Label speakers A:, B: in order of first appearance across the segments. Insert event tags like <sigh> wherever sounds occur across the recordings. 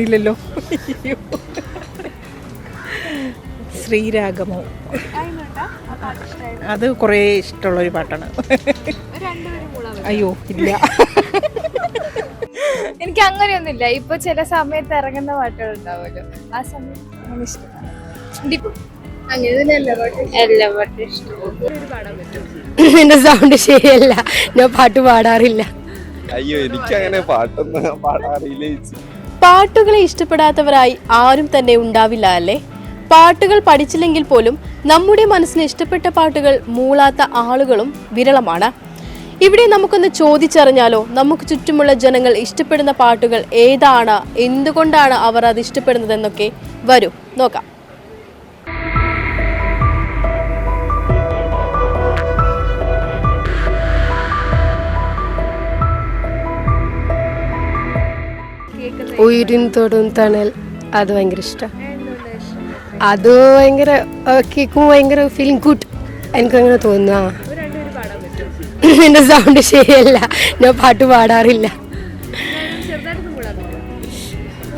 A: കിട്ടണില്ലല്ലോ അയ്യോ. ശ്രീരാഗമോ. അത് കുറേ ഇഷ്ടമുള്ള ഒരു പാട്ടാണ്. അയ്യോ ഇല്ല.
B: എനിക്ക് അങ്ങനെയൊന്നുമില്ല. ഇപ്പൊ ചില സമയത്ത് ഇറങ്ങുന്ന പാട്ടുകൾ ഉണ്ടാവുമല്ലോ. ആ സമയത്ത് അങ്ങനെ ഇഷ്ടമാണ്.
C: എന്റെ സൗണ്ട് ശരിയല്ല. ഞാൻ പാട്ട് പാടാറില്ല.
D: അയ്യോ എനിക്ക് അങ്ങനെ പാട്ടൊന്നും പാടാറില്ല ചേച്ചി.
C: പാട്ടുകളെ ഇഷ്ടപ്പെടാത്തവരായി ആരും തന്നെ ഉണ്ടാവില്ല അല്ലേ? പാട്ടുകൾ പഠിച്ചില്ലെങ്കിൽ പോലും നമ്മുടെ മനസ്സിന് ഇഷ്ടപ്പെട്ട പാട്ടുകൾ മൂളാത്ത ആളുകളും വിരളമാണ്. ഇവിടെ നമുക്കൊന്ന് ചോദിച്ചറിഞ്ഞാലോ നമുക്ക് ചുറ്റുമുള്ള ജനങ്ങൾ ഇഷ്ടപ്പെടുന്ന പാട്ടുകൾ ഏതാണ്? എന്തുകൊണ്ടാണ് അവർ അത് ഇഷ്ടപ്പെടുന്നതെന്നൊക്കെ? വരൂ നോക്കാം. ഉയരും തൊടും തണൽ അത് ഭയങ്കര ഇഷ്ടം. അത് ഭയങ്കര കേൾക്കുമ്പോൾ ഭയങ്കര ഫീലിംഗ് ഗുഡ് എനിക്കങ്ങനെ തോന്നുക <laughs> എന്റെ സൗണ്ട് ശരിയല്ല. ഞാൻ പാട്ട് പാടാറില്ല.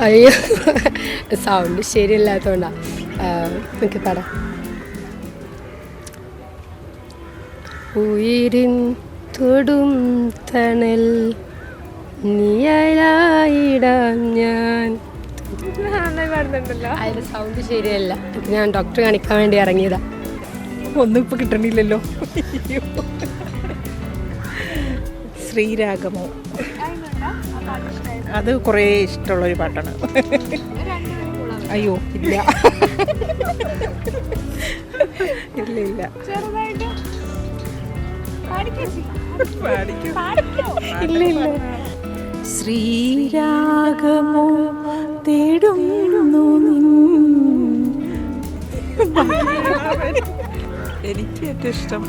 C: അയ്യോ സൗണ്ട് ശരിയല്ലാത്തോണ്ടാ. എനിക്ക് പാടാം. ഉയരിൻ തൊടും തണൽ നീയായിടാം ഞാൻ.
B: നന്നായി പാടുന്നുണ്ടല്ലോ
C: അതിന്റെ സൗണ്ട് ശരിയല്ല ഞാൻ ഡോക്ടറെ കാണിക്കാൻ വേണ്ടി ഇറങ്ങിയതാ.
A: ഒന്നും ഇപ്പൊ കിട്ടണില്ലല്ലോ. ശ്രീരാഗമോ. അത് കുറേ ഇഷ്ടമുള്ള ഒരു പാട്ടാണ്. അയ്യോ ഇല്ല. ഇല്ല ഇല്ല.
B: ചെറുതായിട്ട് പാടിക്കേച്ചി
A: പാടിക്കും?
B: പാടിക്കോ.
A: ഇല്ല ഇല്ല. ശ്രീരാഗമോ തേടുന്നു എനിക്ക് ഏറ്റവും ഇഷ്ടം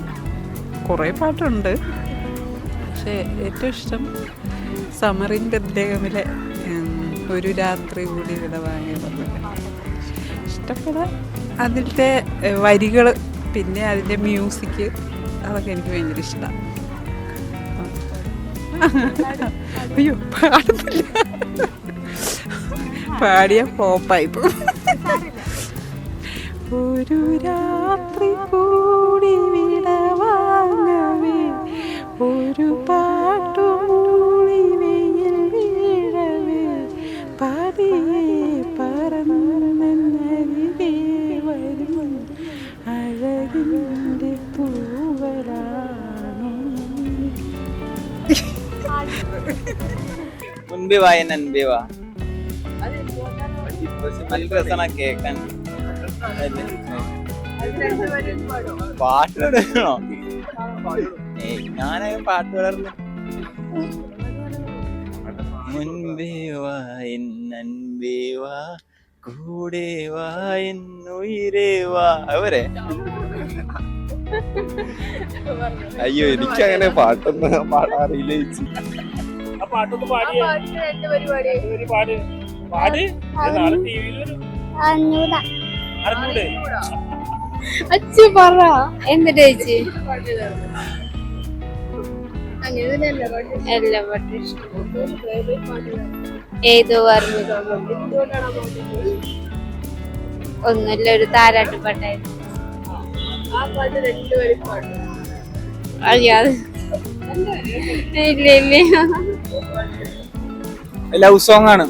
A: കുറേ പാട്ടുണ്ട്. പക്ഷേ ഏറ്റവും ഇഷ്ടം സമറിന്റെ അദ്ദേഹമിലെ ഒരു രാത്രി കൂടി വിടവാങ്ങി ഇഷ്ടപ്പെടാൻ അതിലത്തെ വരികൾ പിന്നെ അതിന്റെ മ്യൂസിക് അതൊക്കെ എനിക്ക് ഭയങ്കര ഇഷ്ടമാണ്. <laughs> അയ്യോ പാടുന്നില്ല. പാടിയ പോപ്പായി ഒരു രാത്രി കൂടി വിടവാങ്ങവേ ഒരു പാട്ടു മൂളി വെയിൽ വീഴവേ. പതിയെ പറന്നരികെ വരും അഴകിന്റെ
E: മുൻപേ വാ എൻ അൻപേ വാ. നല്ല രസമാണ് കേക്കാൻ പാട്ട് പാടണോ? ഞാനങ്ങനെ പാട്ട് പാടാറില്ല. മുൻപേ വാ എൻ അൻപേ വാ. കൂടെ വാ എൻ ഉയിരേ വാ അവരെ
D: അയ്യോ എനിക്ക് അങ്ങനെ പാട്ടൊന്നും ചേച്ചി.
F: ആ പാട്ടൊന്ന്
B: പാടി. പറ. എന്നിട്ട് ചേച്ചി? അങ്ങനെ എല്ലാ പാട്ടും എല്ലാ പാട്ടും ഇഷ്ടം. ഏതോ പറഞ്ഞു ഒന്നുമില്ല ഒരു താരാട്ട് അറിയാതെ ഇല്ല ഇല്ല.
E: ലവ് സോങ് ആണ്.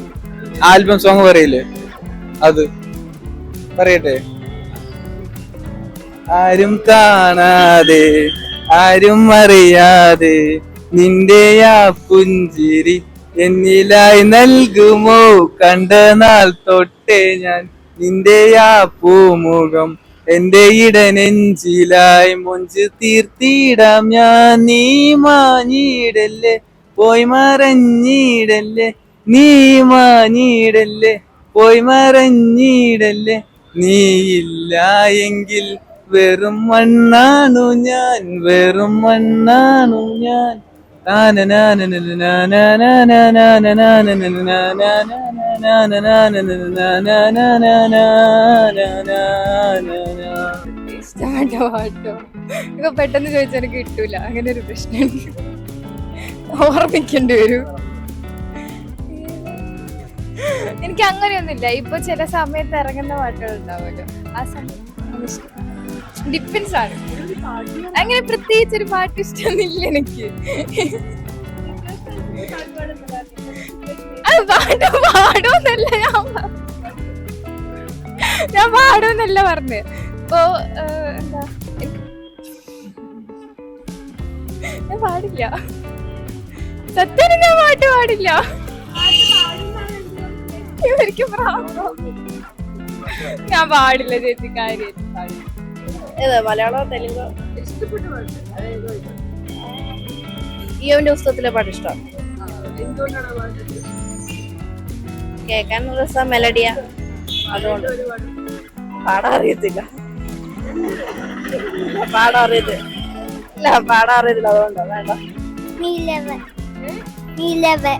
E: ആൽബം സോങ് പറയില്ലേ? അത്. പറയട്ടെ. ആരും കാണാതെ ആരും അറിയാതെ നിന്റെ ആ പുഞ്ചിരി എന്നിലായി നൽകുമോ? കണ്ട നാൾ തൊട്ടേ ഞാൻ നിന്റെ ആ പൂമുഖം എന്റെ ഇടനെഞ്ചിലായി മൊഞ്ച് തീർത്തിടാം ഞാൻ. നീ മാഞ്ഞിടല്ലേ പോയി മറഞ്ഞിടല്ലേ നീ മാഞ്ഞിടല്ലേ പോയി മറഞ്ഞിടല്ലേ. നീ ഇല്ല എങ്കിൽ വെറും മണ്ണാണു ഞാൻ വെറും മണ്ണാണു ഞാൻ.
B: ഇപ്പൊ പെട്ടെന്ന് ചോദിച്ചാൽ എനിക്ക് കിട്ടൂല. അങ്ങനെ ഒരു പ്രശ്നം. ഓർമ്മിക്കേണ്ടി വരും. എനിക്ക് അങ്ങനെയൊന്നുമില്ല. ഇപ്പൊ ചില സമയത്ത് ഇറങ്ങുന്ന പാട്ടുകൾ ഉണ്ടാവുമല്ലോ. ആ സമയത്ത് ഡിപ്പെൻസ് ആണ് അങ്ങനെ പ്രത്യേകിച്ച് ഒരു പാട്ട് ഇഷ്ടമൊന്നുമില്ല എനിക്ക്. പാട്ട് പാടുമെന്നല്ല ഞാൻ. ഞാൻ പാടുമെന്നല്ല പറഞ്ഞ് ഇപ്പോ എന്താ ഞാൻ പാടില്ല. സത്യം ഞാൻ പാട്ട് പാടില്ല. ഇവർക്ക്? ഞാൻ പാടില്ല ചേച്ചി കാര്യം പാടില്ല.
G: ഏത്? മലയാളോ തെലുങ്കോ? ഇയോന്റെ പുസ്തകത്തിലെ പാട്ട് ഇഷ്ടം. കേക്കാൻ രസം മെലഡിയ അതുകൊണ്ട്. പാടാൻ അറിയത്തില്ല. പാടാൻ അറിയത്തില്ല. ഇല്ല പാടാൻ അറിയത്തില്ല. അതുകൊണ്ടോ വേണ്ട.
H: നീലവ നിലവ്